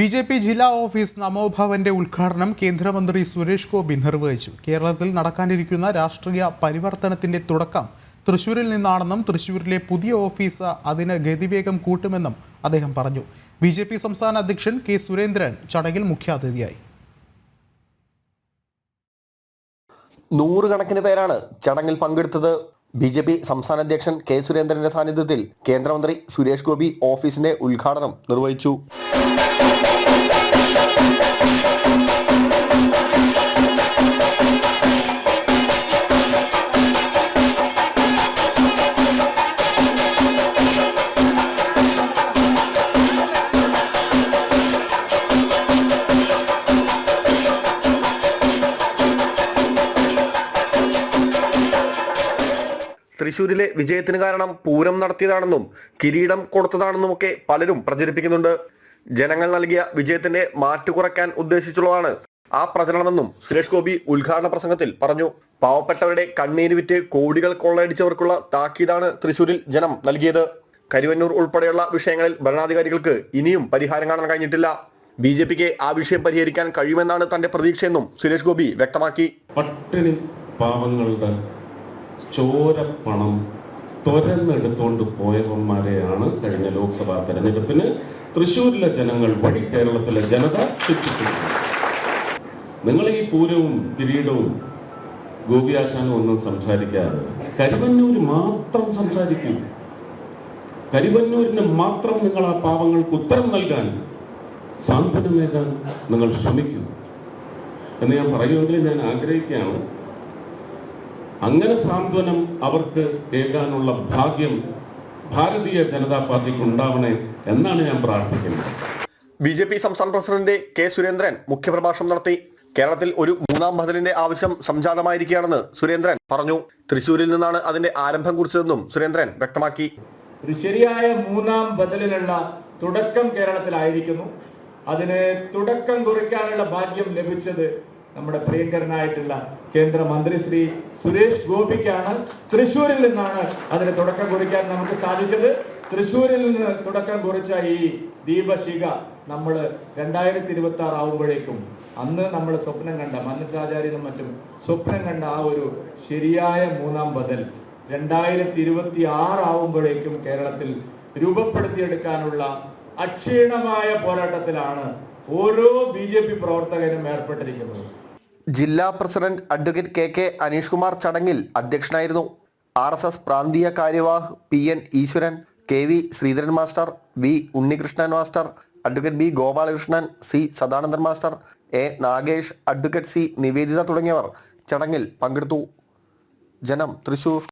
B J P ജില്ലാ office നമോഭവന്റെ ഉദ്ഘാടനം കേന്ദ്രമന്ത്രി സുരേഷ് ഗോപി നിർവഹിച്ചു. കേരളത്തിൽ നടക്കാനിരിക്കുന്ന രാഷ്ട്രീയ പരിവർത്തനത്തിന്റെ തുടക്കം തൃശൂരിൽ നിന്നാണെന്നും തൃശൂരിലെ പുതിയ ഓഫീസ് അതിന് ഗതിവേഗം കൂട്ടുമെന്നും അദ്ദേഹം പറഞ്ഞു. ബി ജെ പി സംസ്ഥാന അധ്യക്ഷൻ കെ സുരേന്ദ്രൻ ചടങ്ങിൽ മുഖ്യാതിഥിയായി. നൂറുകണക്കിന് പേരാണ് ചടങ്ങിൽ പങ്കെടുത്തത്. ബി ജെ പി സംസ്ഥാന അധ്യക്ഷൻ കെ സുരേന്ദ്രന്റെ സാന്നിധ്യത്തിൽ കേന്ദ്രമന്ത്രി സുരേഷ് ഗോപി ഓഫീസിന്റെ ഉദ്ഘാടനം നിർവഹിച്ചു. തൃശൂരിലെ വിജയത്തിന് കാരണം പൂരം നടത്തിയതാണെന്നും കിരീടം കൊടുത്തതാണെന്നും ഒക്കെ പലരും പ്രചരിപ്പിക്കുന്നുണ്ട്. ജനങ്ങൾ നൽകിയ വിജയത്തിന്റെ മാറ്റു കുറയ്ക്കാൻ ഉദ്ദേശിച്ചുള്ളതാണ് ആ പ്രചരണമെന്നും സുരേഷ് ഗോപി ഉദ്ഘാടന പ്രസംഗത്തിൽ പറഞ്ഞു. പാവപ്പെട്ടവരുടെ കണ്ണീര് വിറ്റ് കോടികൾ കൊള്ളയടിച്ചവർക്കുള്ള താക്കീതാണ് തൃശൂരിൽ ജനം നൽകിയത്. കരുവന്നൂർ ഉൾപ്പെടെയുള്ള വിഷയങ്ങളിൽ ഭരണാധികാരികൾക്ക് ഇനിയും പരിഹാരം കാണാൻ കഴിഞ്ഞിട്ടില്ല. ബി ജെ പിക്ക് ആ വിഷയം പരിഹരിക്കാൻ കഴിയുമെന്നാണ് തന്റെ പ്രതീക്ഷയെന്നും സുരേഷ് ഗോപി വ്യക്തമാക്കി. പട്ടിണി പാവങ്ങളുടെ ചോരപ്പണം തുരന്നെടുത്തോണ്ട് പോയവന്മാരെയാണ് കഴിഞ്ഞ ലോക്സഭാ തെരഞ്ഞെടുപ്പിന് തൃശ്ശൂരിലെ ജനങ്ങൾ വഴി കേരളത്തിലെ ജനത നിങ്ങൾ ഈ പൂരവും കിരീടവും ഗോപിയാശാനും ഒന്നും സംസാരിക്കാതെ കരിവന്നൂര് മാത്രം സംസാരിക്കൂ. കരിവന്നൂരിന് മാത്രം നിങ്ങൾ ആ പാവങ്ങൾക്ക് ഉത്തരം നൽകാൻ സാന്ത്വനം നേടാൻ നിങ്ങൾ ശ്രമിക്കൂ. എന്ന് ഞാൻ പറയുമെങ്കിൽ ഞാൻ ആഗ്രഹിക്കുകയാണ്. അങ്ങനെ സാന്ത്വനം അവർക്ക് ഏകാനുള്ള ഭാഗ്യം ഭാരതീയ ജനതാ പാർട്ടിക്ക് ഉണ്ടാവണേ എന്നാണ് ഞാൻ പ്രാർത്ഥിക്കുന്നത്. ബി ജെ പി സംസ്ഥാന പ്രസിഡന്റ് കെ സുരേന്ദ്രൻ മുഖ്യപ്രഭാഷണം നടത്തി. കേരളത്തിൽ ഒരു മൂന്നാം ബദലിന്റെ ആവശ്യം സംജാതമായിരിക്കുകയാണെന്ന് സുരേന്ദ്രൻ പറഞ്ഞു. തൃശൂരിൽ നിന്നാണ് അതിന്റെ ആരംഭം കുറിച്ചതെന്നും സുരേന്ദ്രൻ വ്യക്തമാക്കി. ഒരു ശരിയായ മൂന്നാം ബദലിനുള്ള തുടക്കം കേരളത്തിലായിരിക്കുന്നു. അതിന് തുടക്കം കുറിക്കാനുള്ള ഭാഗ്യം ലഭിച്ചത് നമ്മുടെ പ്രിയങ്കരനായിട്ടുള്ള കേന്ദ്രമന്ത്രി ശ്രീ സുരേഷ് ഗോപിക്കാണ് തൃശ്ശൂരിൽ നിന്നാണ് അതിന് തുടക്കം കുറിക്കാൻ നമുക്ക് സാധിച്ചത്. തൃശ്ശൂരിൽ നിന്ന് തുടക്കം കുറിച്ച ഈ ദീപശിഖ നമ്മൾ രണ്ടായിരത്തി ഇരുപത്തി ആറ് ആവുമ്പോഴേക്കും അന്ന് നമ്മൾ സ്വപ്നം കണ്ട മന്നിട്ടാചാര്യനും മറ്റും സ്വപ്നം കണ്ട ആ ഒരു ശരിയായ മൂന്നാം ബദൽ രണ്ടായിരത്തി ഇരുപത്തി ആറ് ആവുമ്പോഴേക്കും കേരളത്തിൽ രൂപപ്പെടുത്തിയെടുക്കാനുള്ള അക്ഷീണമായ പോരാട്ടത്തിലാണ് ഓരോ ബി ജെ പി പ്രവർത്തകരും ഏർപ്പെട്ടിരിക്കുന്നത്. ജില്ലാ president advocate K K Aneesh Kumar ചടങ്ങിൽ അധ്യക്ഷനായിരുന്നു. ആർ എസ് എസ് പ്രാന്തീയ കാര്യവാഹ് P N Eswaran K V Sreedharan master V Unnikrishnan master advocate B Gopalakrishnan C Sadanandan master A Nagesh advocate C Niveditha തുടങ്ങിയവർ ചടങ്ങിൽ പങ്കെടുത്തു. ജനം തൃശൂർ